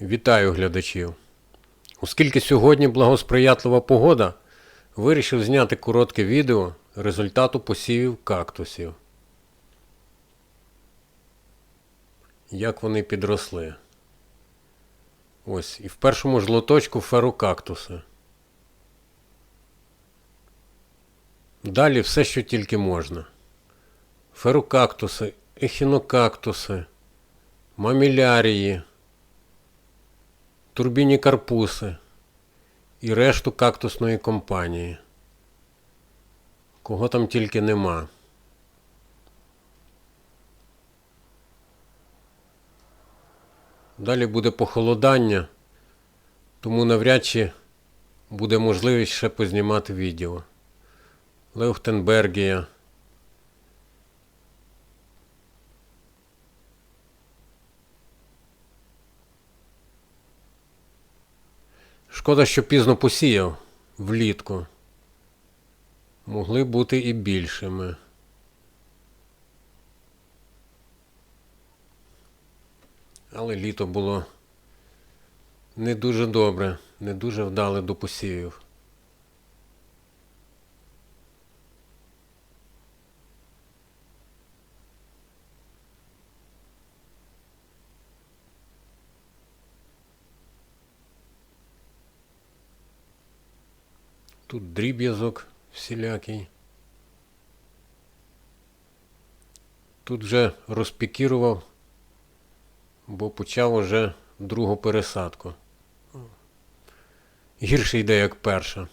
Вітаю глядачів. Оскільки сьогодні благосприятлива погода, вирішив зняти коротке відео результату посівів кактусів. Як вони підросли. Ось, і в першому ж лоточку ферокактуси. Далі все, що тільки можна. Ферокактуси, ехінокактуси, мамілярії, турбіні карпуси і решту кактусної компанії. Кого там тільки нема. Далі буде похолодання, тому навряд чи буде можливість ще познімати відео. Леухтенбергія. Шкода, що пізно посіяв влітку. Могли бути і більшими. Але літо було не дуже добре, не дуже вдале до посівів. Тут дріб'язок всілякий. Тут вже розпікірував, бо почав уже другу пересадку. Гірше йде, як перша.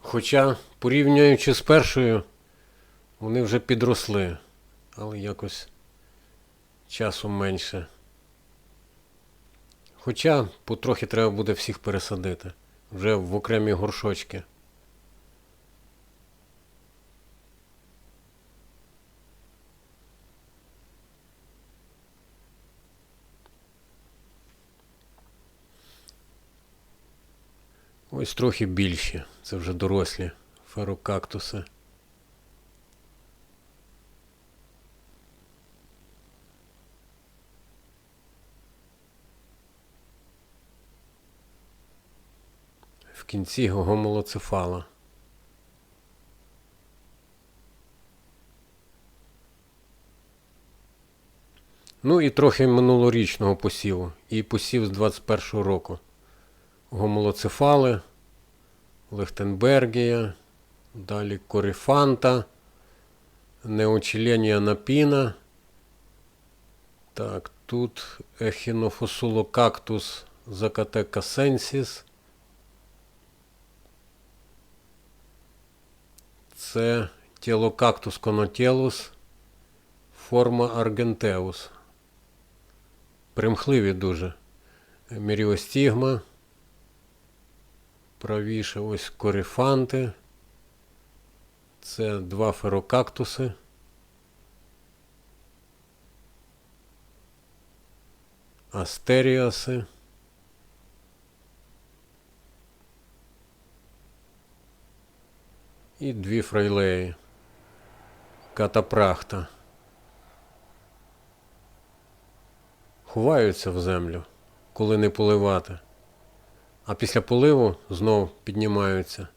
Хоча, порівнюючи з першою, вони вже підросли, але якось часу менше. Хоча потрохи треба буде всіх пересадити вже в окремі горшочки. Ось трохи більші. Це вже дорослі ферокактуси. В кінці гомолоцефала. Ну і трохи минулорічного посіву. І посів з 21-го року. Гомолоцефали, Лехтенбергія, далі Корифанта, Неочеленія напіна. Так, тут ехінофосулокактус закатекасенсіс. Це тілокактус конотєлус, форма аргентеус. Примхливі дуже. Міріостігма. Правіше ось корифанти. Це два ферокактуси. Астеріаси. І дві фрейлеї. Катапрахта. Ховаються в землю, коли не поливати. А після поливу знов піднімаються.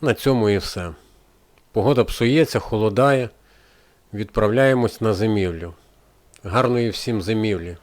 На цьому і все. Погода псується, холодає. Відправляємось на зимівлю. Гарної всім зимівлі.